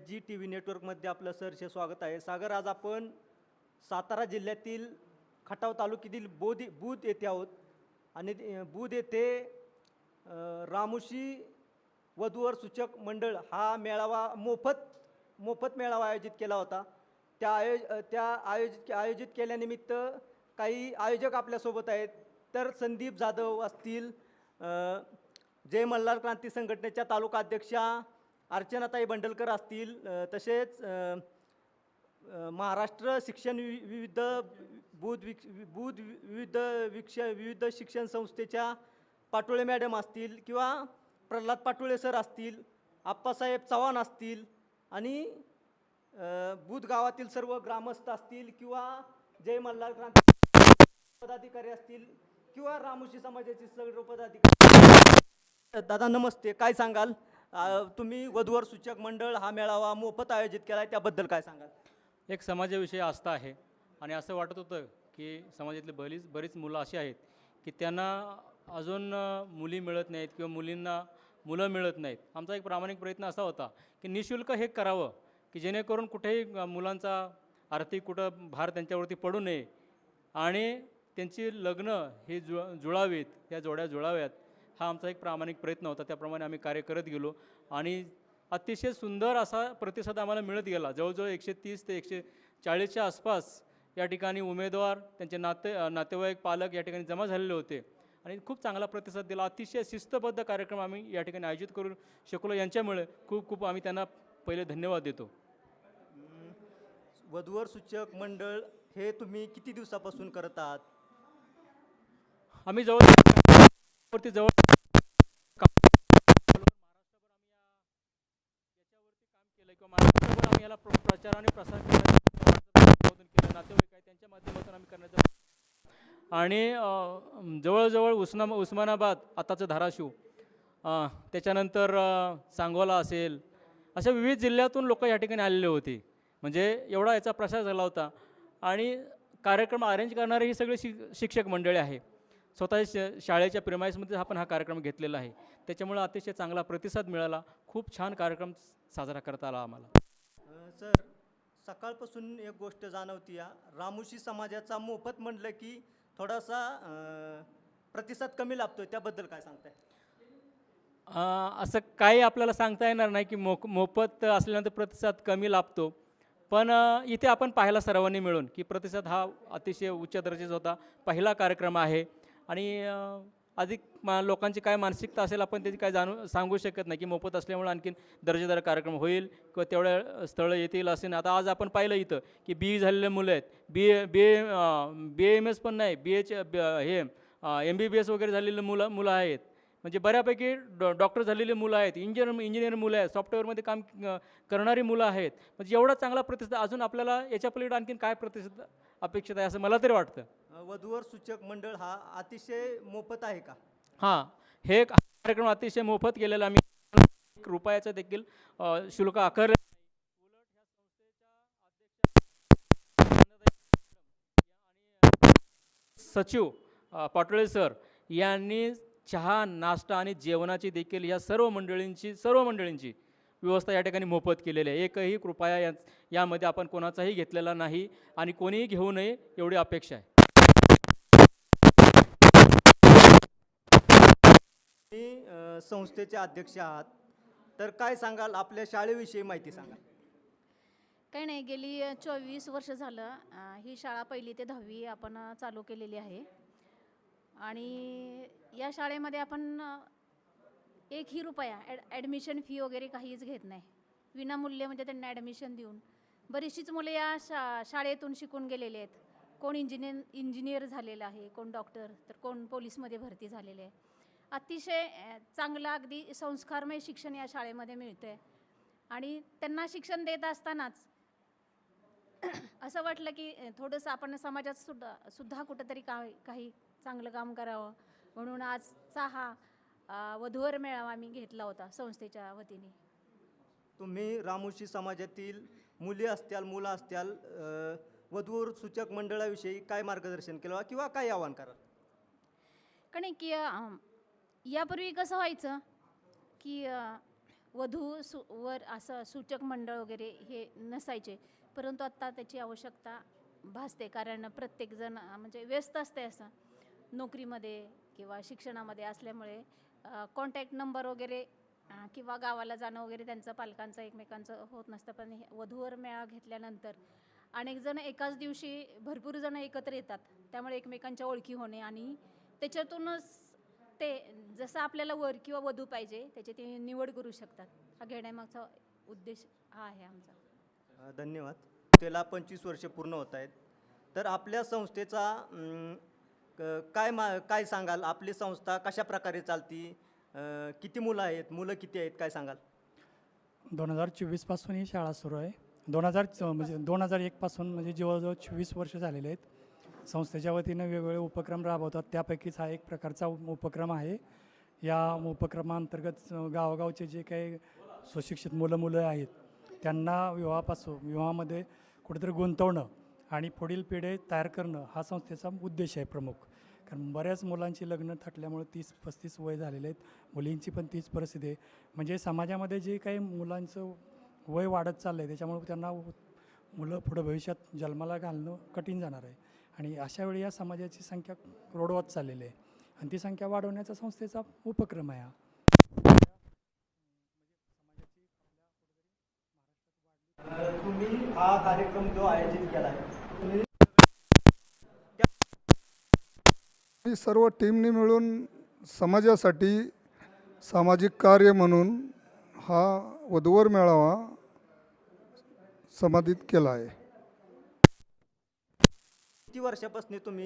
H G T V नेटवर्कमध्ये आपलं सरचे स्वागत आहे. सागर आज आपण सातारा जिल्ह्यातील खटाव तालुक्यातील बोध बुध येथे आहोत. आणि बुध येथे अ, रामुशी वधूवर सूचक मंडळ हा मेळावा मोफत मोफत मेळावा आयोजित केला होता. त्या आयोज त्या आयोजित आयोजित केल्यानिमित्त काही आयोजक आपल्यासोबत आहेत. तर संदीप जाधव असतील जय मल्हार क्रांती संघटनेच्या तालुका अध्यक्षा अर्चनाताई बंडलकर असतील तसेच महाराष्ट्र शिक्षण वि- विविध बुध विक बुध विविध विक्ष विविध शिक्षण संस्थेच्या पाटोळे मॅडम असतील किंवा प्रल्हाद पाटोळे सर असतील आप्पासाहेब चव्हाण असतील आणि अ, बुध गावातील सर्व ग्रामस्थ असतील किंवा जय मल्हार क्रांती पदाधिकारी असतील किंवा रामोशी समाजाचे सर्व पदाधिकारी. दादा नमस्ते. काय सांगाल? तुम्ही वधूवर सूचक मंडळ हा मेळावा मोफत आयोजित केला आहे त्याबद्दल काय सांगाल? एक समाजाविषयी आस्था आहे आणि असं वाटत होतं की समाजातली बरीच बरीच मुलं अशी आहेत की त्यांना अजून मुली मिळत नाहीत किंवा मुलींना मुलं मिळत नाहीत. आमचा एक प्रामाणिक प्रयत्न असा होता की निशुल्क हे करावं की जेणेकरून कुठेही मुलांचा आर्थिक कुठं भार त्यांच्यावरती पडू नये आणि त्यांची लग्न हे जु जुळावीत या जोड्या जुळाव्यात. हा आमचा एक प्रामाणिक प्रयत्न होता. त्याप्रमाणे आम्ही कार्य करत गेलो. आणि अतिशय सुंदर असा प्रतिसाद आम्हाला मिळत गेला. जवळजवळ एकशे तीस ते एकशे चाळीसच्या आसपास या ठिकाणी उमेदवार त्यांचे नाते नातेवाईक पालक या ठिकाणी जमा झालेले होते. आणि खूप चांगला प्रतिसाद दिला. अतिशय शिस्तबद्ध कार्यक्रम आम्ही या ठिकाणी आयोजित करू शकलो. यांच्यामुळे खूप खूप आम्ही त्यांना पहिले धन्यवाद देतो. वधूवर सूचक मंडळ हे तुम्ही किती दिवसापासून करत आहात? आम्ही जवळ जवळ प्रचार आणि प्रसार करण्याचं केलं. नातेवाईक आहे त्यांच्या माध्यमातून आम्ही करण्याचा आणि जवळजवळ उस्मा उस्मानाबाद आताचं धाराशिव त्याच्यानंतर सांगोला असेल अशा विविध जिल्ह्यातून लोक या ठिकाणी आलेले होते. म्हणजे एवढा याचा प्रसार झाला होता. आणि कार्यक्रम अरेंज करणारे ही सगळे शिक शिक्षक मंडळी आहे. स्वतः श शाळेच्या प्रिमाईसमध्ये आपण हा कार्यक्रम घेतलेला आहे. त्याच्यामुळे अतिशय चांगला प्रतिसाद मिळाला. खूप छान कार्यक्रम साजरा करता आला आम्हाला. सर सकाळपासून एक गोष्ट जाणवती या. रामोशी समाजाचा मोफत म्हणलं की थोडासा प्रतिसाद कमी लाभतोय. त्याबद्दल काय सांगताय? असं काही आपल्याला सांगता येणार नाही की मोक मोफत असल्यानंतर प्रतिसाद कमी लाभतो. पण इथे आपण पाहिला सर्वांनी मिळून की प्रतिसाद हा अतिशय उच्च दर्जाचा होता. पहिला कार्यक्रम आहे. आणि अधिक मा लोकांची काय मानसिकता असेल आपण त्याची काय जाणू सांगू शकत नाही की मोफत असल्यामुळे आणखीन दर्जेदार कार्यक्रम होईल किंवा तेवढ्या स्थळं येतील असे नाही. आता आज आपण पाहिलं इथं की बी झालेले मुलं आहेत. B A B B M S पण नाही. बी एच हे एम बी बी एस वगैरे झालेले मुलं मुलं आहेत. म्हणजे बऱ्यापैकी डॉ डॉक्टर झालेली मुलं आहेत इंजिनियर इंजिनियर मुलं आहेत सॉफ्टवेअरमध्ये काम करणारी मुलं आहेत. म्हणजे एवढा चांगला प्रतिसाद अजून आपल्याला याच्या पलीकडे आणखीन काय प्रतिसाद अपेक्षित आहे असं मला तरी वाटतं. वधूवर सूचक मंडळ हा अतिशय मोफत आहे का? हां हे एक कार्यक्रम अतिशय मोफत केलेला आम्ही एक रुपयाचं देखील शुल्क आकारलं. सचिव पाटोळे सर यांनी चहा नाश्ता आणि जेवणाची देखील या सर्व मंडळींची सर्व मंडळींची व्यवस्था या ठिकाणी मोफत केलेली आहे. एकही कृपया या यामध्ये आपण कोणाचाही घेतलेला नाही आणि कोणीही घेऊ नये एवढी अपेक्षा आहे. तुम्ही संस्थेचे अध्यक्ष आहात. तर काय सांगाल? आपल्या शाळेविषयी माहिती सांगा. काही नाही गेली चोवीस वर्ष झालं अ, ही शाळा पहिली ते दहावी आपण अ, चालू केलेली आहे. आणि या शाळेमध्ये आपण एकही रुपया ॲड ॲडमिशन फी वगैरे काहीच घेत नाही. विनामूल्य म्हणजे त्यांना ॲडमिशन देऊन. बरीचशीच मुले या शा शाळेतून शिकून गेलेले आहेत. कोण इंजिनियर इंजिनियर झालेलं आहे कोण डॉक्टर तर कोण पोलीसमध्ये भरती झालेले आहे. अतिशय चांगला चांगलं अगदी संस्कारमय शिक्षण या शाळेमध्ये मिळतं आहे आणि त्यांना शिक्षण देत असतानाच असं वाटलं की थोडंसं आपण समाजात सुद्धा सुद्धा कुठंतरी का काही चांगलं काम करावं. म्हणून आजचा हा वधूवर मेळावा आम्ही घेतला होता संस्थेच्या वतीने. तुम्ही रामोशी समाजातील मुली असत्याल मुलं असत्याल वधूवर सूचक मंडळाविषयी काय मार्गदर्शन केलं किंवा काय आवाहन कराल? का नाही की यापूर्वी कसं व्हायचं की वधू सु वर असं सूचक मंडळ वगैरे हे नसायचे. परंतु आत्ता त्याची आवश्यकता भासते कारण प्रत्येकजण म्हणजे व्यस्त असते असं. नोकरीमध्ये किंवा शिक्षणामध्ये असल्यामुळे कॉन्टॅक्ट नंबर वगैरे किंवा गावाला जाणं वगैरे त्यांचं पालकांचं एकमेकांचं होत नसतं. पण हे वधूवर मेळा घेतल्यानंतर अनेक जण एकाच दिवशी भरपूर जण एकत्र येतात. त्यामुळे एकमेकांच्या ओळखी होणे आणि त्याच्यातूनच ते जसं आपल्याला वर किंवा वधू पाहिजे त्याची ते निवड करू शकतात. हा घेण्यामागचा उद्देश हा आहे आमचा. धन्यवाद. त्याला पंचवीस वर्ष पूर्ण होत आहेत. तर आपल्या संस्थेचा काय मा काय सांगाल? आपली संस्था कशा प्रकारे चालती? किती मुलं आहेत? मुलं किती आहेत? काय सांगाल? दोन हजार चोवीसपासून ही शाळा सुरू आहे. दोन हजार च म्हणजे दोन हजार एकपासून म्हणजे जवळजवळ चोवीस वर्ष झालेले आहेत. संस्थेच्या वतीनं वेगवेगळे उपक्रम राबवतात. त्यापैकीच हा एक प्रकारचा उपक्रम आहे. या उपक्रमांतर्गत गावागावचे जे काही सुशिक्षित मुलं मुलं आहेत त्यांना विवाहापासून विवाहामध्ये कुठेतरी गुंतवणं आणि पुढील पिढी तयार करणं हा संस्थेचा उद्देश आहे प्रमुख. कारण बऱ्याच मुलांची लग्न थटल्यामुळे तीस पस्तीस वय झालेले आहेत. मुलींची पण तीच परिस्थिती आहे. म्हणजे समाजामध्ये जे काही मुलांचं वय वाढत चाललं आहे त्याच्यामुळे त्यांना मुलं पुढं भविष्यात जन्माला घालणं कठीण जाणार आहे. आणि अशा वेळी या समाजाची संख्या रोडवत चाललेली आहे. आणि ती संख्या वाढवण्याचा संस्थेचा उपक्रम आहे हा. हा कार्यक्रम जो आयोजित केला आहे. सर्व टीमने मिळून समाजासाठी सामाजिक कार्य म्हणून हा वधूवर मेळावा समाधित केला आहे. किती वर्षापासून तुम्ही